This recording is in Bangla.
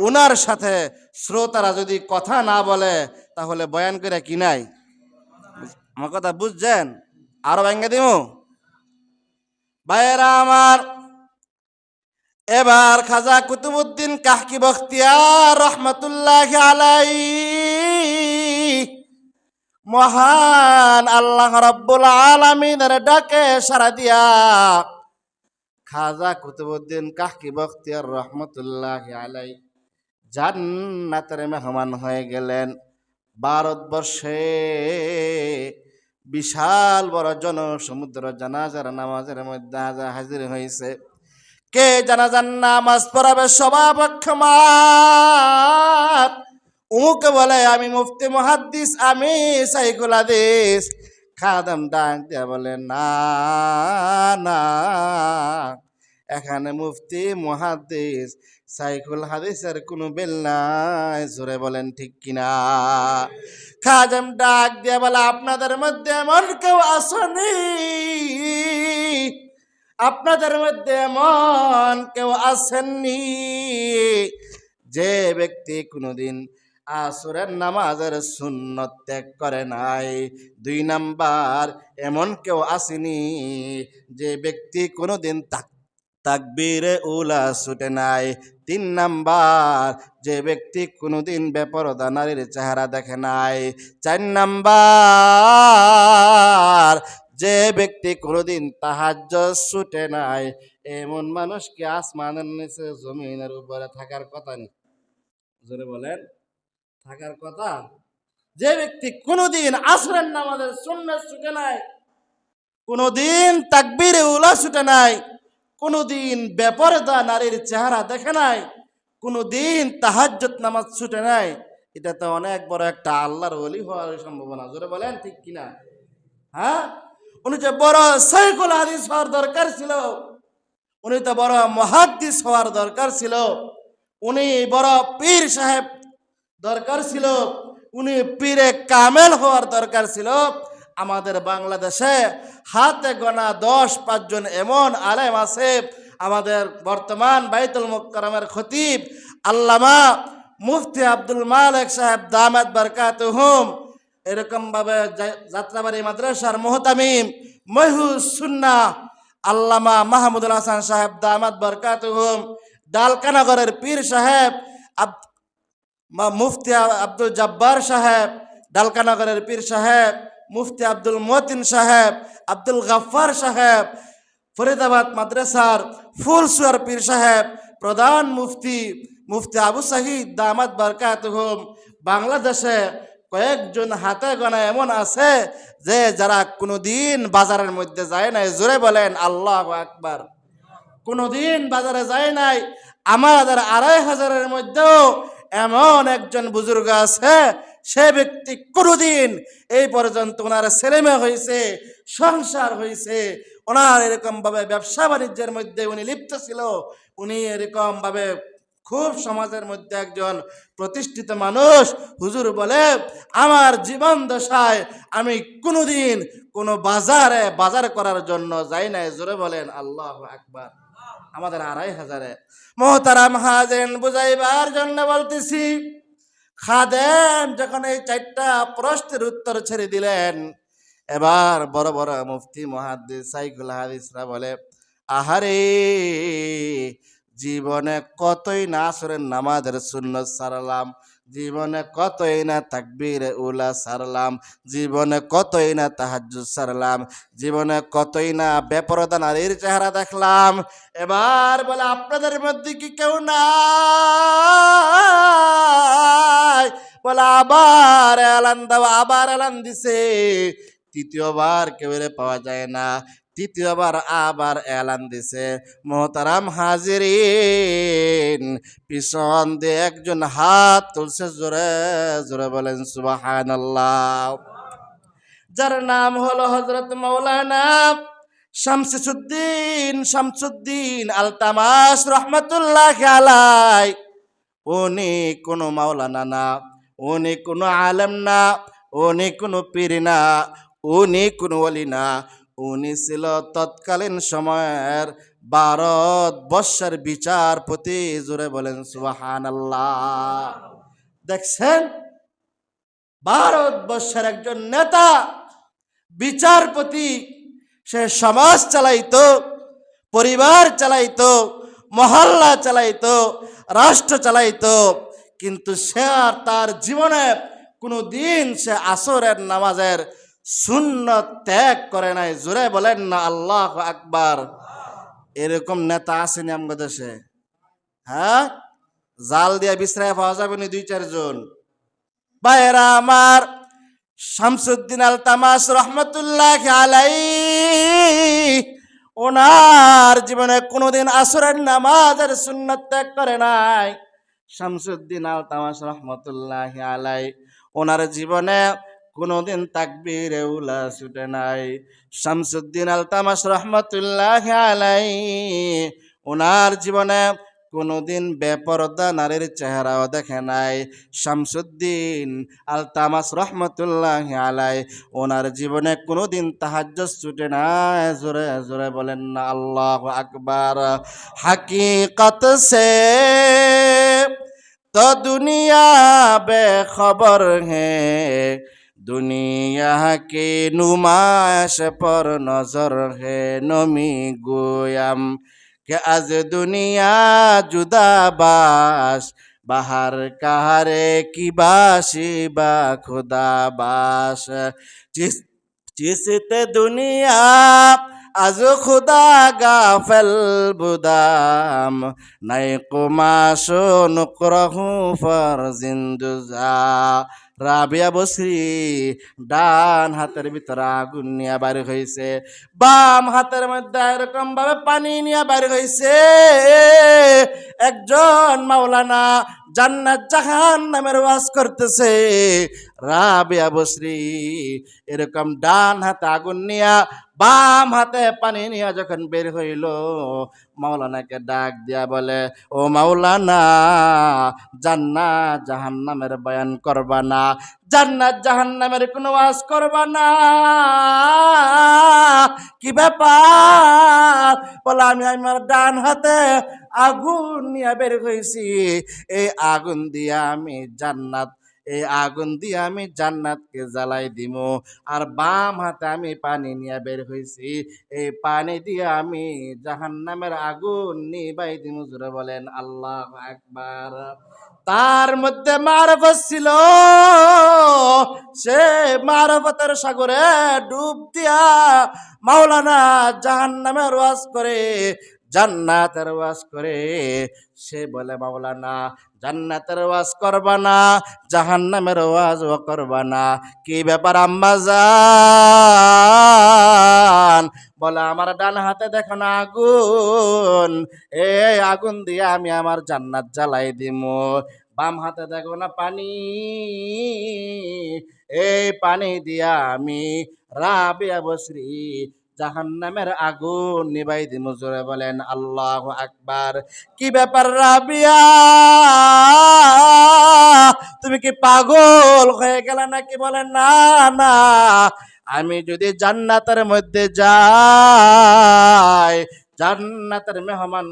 ওনার সাথে শ্রোতারা যদি কথা না বলে, তাহলে বয়ান করে কি নাই? আমার কথা বুঝছেন? আরও ভেঙ্গে দিমু? ভাইয়েরা আমার, এবার খাজা কুতুবুদ্দিন কাহকি বখতিয়ার রহমতুল্লাহ আলাই মহান আল্লাহ রব্বুল আলমিনের ডাকে সারা দিয়া খাজা কুতুবুদ্দিন কাহকি বখতিয়ার রহমতুল্লাহ আলাই জান্নাতের মেহমান হয়ে গেলেন। ভারতবর্ষে বিশাল বড় জনসমুদ্র জানাজার নামাজের মধ্যে হাজার হয়েছে। কে জানাজার নামাজ পড়াবে সভাপক্ষমাত উমুকে বলে, আমি মুফতি মহাদ্দিস, আমি সাইকুল হাদিস। খাদাম ডাক দিয়া বলে, না না, এখানে মুফতি মহাদ্দিস সাইকুল হাদিসের কোনো বেল নাই, জোরে বলেন ঠিক কিনা? খাজাম ডাক দিয়ে বলে, আপনাদের মধ্যে এমন কেউ আসনি? আপনাদের মধ্যে এমন কেউ আসেননি? যে ব্যক্তি কোনোদিন আসরের নামাজের শূন্য ত্যাগ করে নাই, দুই নাম্বার, এমন কেউ আসেনি। যে ব্যক্তি কোনোদিন তাক তাকবীরে উলা ছুটে নাই। তিন নাম্বার, যে ব্যক্তি কোনোদিন বেপরদা নারীর চেহারা দেখে নাই। চার নাম্বার, যে ব্যক্তি কোনোদিন তাহাজ্য ছুটে নাই। এমন মানুষকে আসমানের নিচে জমিনের উপরে থাকার কথা নেই জোরে বলেন। থাকার কথা? যে ব্যক্তি কোনোদিন আসরের নামাজের সুন্নাত ছুটে নাই। কোনোদিন তাকবীরে উলা ছুটে নাই। কোনোদিন বেপরদা নারীর চেহারা দেখে নাই, কোনোদিন তাহাজ্জত নামাজ ছুটে নাই। এটা তো অনেক বড় একটা আল্লাহর ওলি হওয়ার সম্ভাবনা, জোরে বলেন ঠিক কিনা? হ্যাঁ? উনি যে বড় সাইকুল হাদিস হওয়ার দরকার ছিল, উনি তো বড় মহাদ্দিস হওয়ার দরকার ছিল, উনি বড় পীর সাহেব দরকার ছিল, উনি পীরে কামেল হওয়ার দরকার ছিল আমাদের বাংলাদেশে হাতে গোনা দশ পাঁচজন এমন আলেম আছে, আমাদের বর্তমান বাইতুল মোক্করমের খতিব আল্লামা মুফতি আব্দুল মালিক সাহেব দামেদ বরকাত হুম এরকমভাবে যাত্রাবাড়ি মাদ্রাসার মোহতামিম মহিউস সুন্না আল্লামা মাহমুদুল হাসান সাহেব দামাত বরকাত হুম ডালকানগরের পীর সাহেব মুফতি আব্দুল জব্বার সাহেব, ডালকানগরের পীর সাহেব মুফতি আব্দুল মতিন সাহেব, আব্দুল গাফফার সাহেব, ফরিদাবাদ মাদ্রাসার ফুলসুয়ার পীর সাহেব, প্রধান মুফতি মুফতি আবু সাহিদ দামাত বারকাত হুম বাংলাদেশে কয়েকজন হাতে গোনা এমন আছে যে যারা কোনোদিন বাজারের মধ্যে যায় নাই। জোরে বলেন, আল্লাহ আকবার। কোনোদিন বাজারে যায় নাই। আমাদের আড়াই হাজারের মধ্যেও এমন একজন বুজুর্গ আছে সে ব্যক্তি কোনোদিন এই পর্যন্ত ওনার ছেলেমেয়ে হয়েছে, সংসার হয়েছে, ওনার এরকম ভাবে ব্যবসা বাণিজ্যের মধ্যে উনি লিপ্ত ছিল, উনি এরকম ভাবে খুব সমাজের মধ্যে একজন প্রতিষ্ঠিত মানুষ। হুজুর বলে, আমার জীবন দশায় আমি কোনোদিন কোনো বাজারে, বাজার করার জন্য যাই নাই। জোরে বলেন, আল্লাহ আকবার। আমাদের আড়াই হাজারে। মোহতারাম হাজেন, বুঝাইবার জন্য বলতেছি খাদেম যখন এই চারটা প্রশ্নের উত্তর ছেড়ে দিলেন, এবার বড় বড় মুফতি মহাদ্দিস সাইকুল হাদিসরা বলে, আহারে, জীবনে কতই না আসরের নামাজের শূন্য সারলাম জীবনে কতই না তাকবীর উলা সারলাম, জীবনে কতই না তাহাজ্জুদ সারলাম, জীবনে কতই না বেপরদা নারীর চেহারা দেখলাম। এবার বলে, আপনাদের মধ্যে কি কেউ নাই? বলে, আবার এলান দাও, আবার এলান দিছে। তৃতীয়বার কেউ পাওয়া যায় না। তৃতীয়বার আবার এলান দিছে, মোহতারাম হাজিরিন, পিছন দিয়ে একজন হাত তুলছে জোরে জোরে বলেন, সুবহানাল্লাহ। যার নাম হলো হজরত মৌলানা শামসুদ্দিন শামসুদ্দিন আলতামাস রহমতুল্লাহ আলাই উনি কোনো মাওলানা না, উনি কোনো আলেম না, উনি কোনো পীর না, উনি কোনো ওলি না উনি ছিল তৎকালীন সময়ের ভারতবর্ষের বিচারপতি। জোরে বলেন সুবাহান দেখছেন? ভারতবর্ষের একজন নেতা, বিচারপতি, সে সমাজ চালাইতো, পরিবার চালাইতো, মহল্লা চালাইতো, রাষ্ট্র চালাইতো, কিন্তু সে আর তার জীবনে কোনো দিন সে আসরের নামাজের শূন্য ত্যাগ করে নাই। জোরে বলেন না, আল্লাহ আকবার। এরকম নেতা আসেনি আমাদের দেশে। হ্যাঁ? জাল দিয়া বিশ্রায় পাওয়া যাবে না দুই চারজন বাইরা আমার, শামসুদ্দিন আল তামাস রহমতুল্লাহ আলাই ওনার জীবনে কোনোদিন আসরের নামাজের সুন্নত ত্যাগ করে নাই। শামসুদ্দিন আল তামাস রহমতুল্লাহ আলাই ওনার জীবনে কোনোদিন তাকবীর উলা ছুটে নাই। শামসুদ্দিন আল তামাস রহমতুল্লাহ আলাই ওনার জীবনে কোনোদিন বেপরদা নারীর চেহারাও দেখে নাই। শামসুদ্দিন আল তামাস রহমতুল্লাহ আলাই ওনার জীবনে কোনোদিন তাহাজ্জ ছুটে নাই। জোরে জোরে বলেন না, আল্লাহ আকবার। হাকিকত সে তো দুনিয়া বেখবর হে দুনিয়া के नुमाश पर नजर है नमी गोयम के आज दुनिया जुदा बास बाहर कारे की बासी बा खुदा बास जिस जिसते दुनिया आज खुदा गाफल बुदाम নাই কুমাশো নুকরহু ফর জিন্দুজা রাবিয়া বসরি, ডান হাতের ভিতরে আগুন নিয়ে বার হয়েছে বাম হাতের মধ্যে এরকম ভাবে পানি নিয়ে বার হয়েছে একজন মাওলানা জান্নাত জাহান নামের ওয়াজ করতেছে, রাবিয়া বসরি, এরকম ডান হাতে আগুন নিয়া বাম হাতে পানি নিয়ে যখন বের হইল, মাওলানাকে ডাক দিয়া বলে, ও মাওলানা, জান্নাত জাহান্নামের বয়ান করবা না, জান্নাত জাহান্নামের কোনো ওয়াজ করবা না। কি ব্যাপার? বলে, আমি আমার ডান হাতে আগুন নিয়ে বের হয়েছি এই আগুন দিয়ে আমি জান্নাত এই আগুন দিয়ে আমি জান্নাতকে জ্বালাই দিব আর বাম হাতে আমি পানি নিয়ে বের হয়েছি এই পানি দিয়ে আমি জাহান্নামের আগুন নিবাই দিব জুড়ে বলেন আল্লাহ একবার তার মধ্যে মারফত ছিল। সে মারফতের সাগরে ডুব দিয়া মাওলানা জাহান জাহান্নামের ওয়াজ করে, জান্নাতের ওয়াজ করে, সে বলে, মাওলানা জান্নাতের ওয়াজ করবা না, জাহান্নামের ওয়াজ করবা না। কি ব্যাপার আম্মা বলে, আমার ডান হাতে দেখো না আগুন। এই আগুন দিয়ে আমি আমার জান্নাত জ্বালাই দিমু। বাম হাতে দেখো না পানি। এই পানি দিয়া আমি রাবিয়া বসরি জাহান্নামের আগুন নিবাই দি জোরে বলেন, আল্লাহ আকবার। কি ব্যাপার রাবিয়া? তুমি কি পাগল হয়ে গেলে নাকি বলেন না না, আমি যদি জান্নাতের মধ্যে যাই, জান্নাতের মেহমান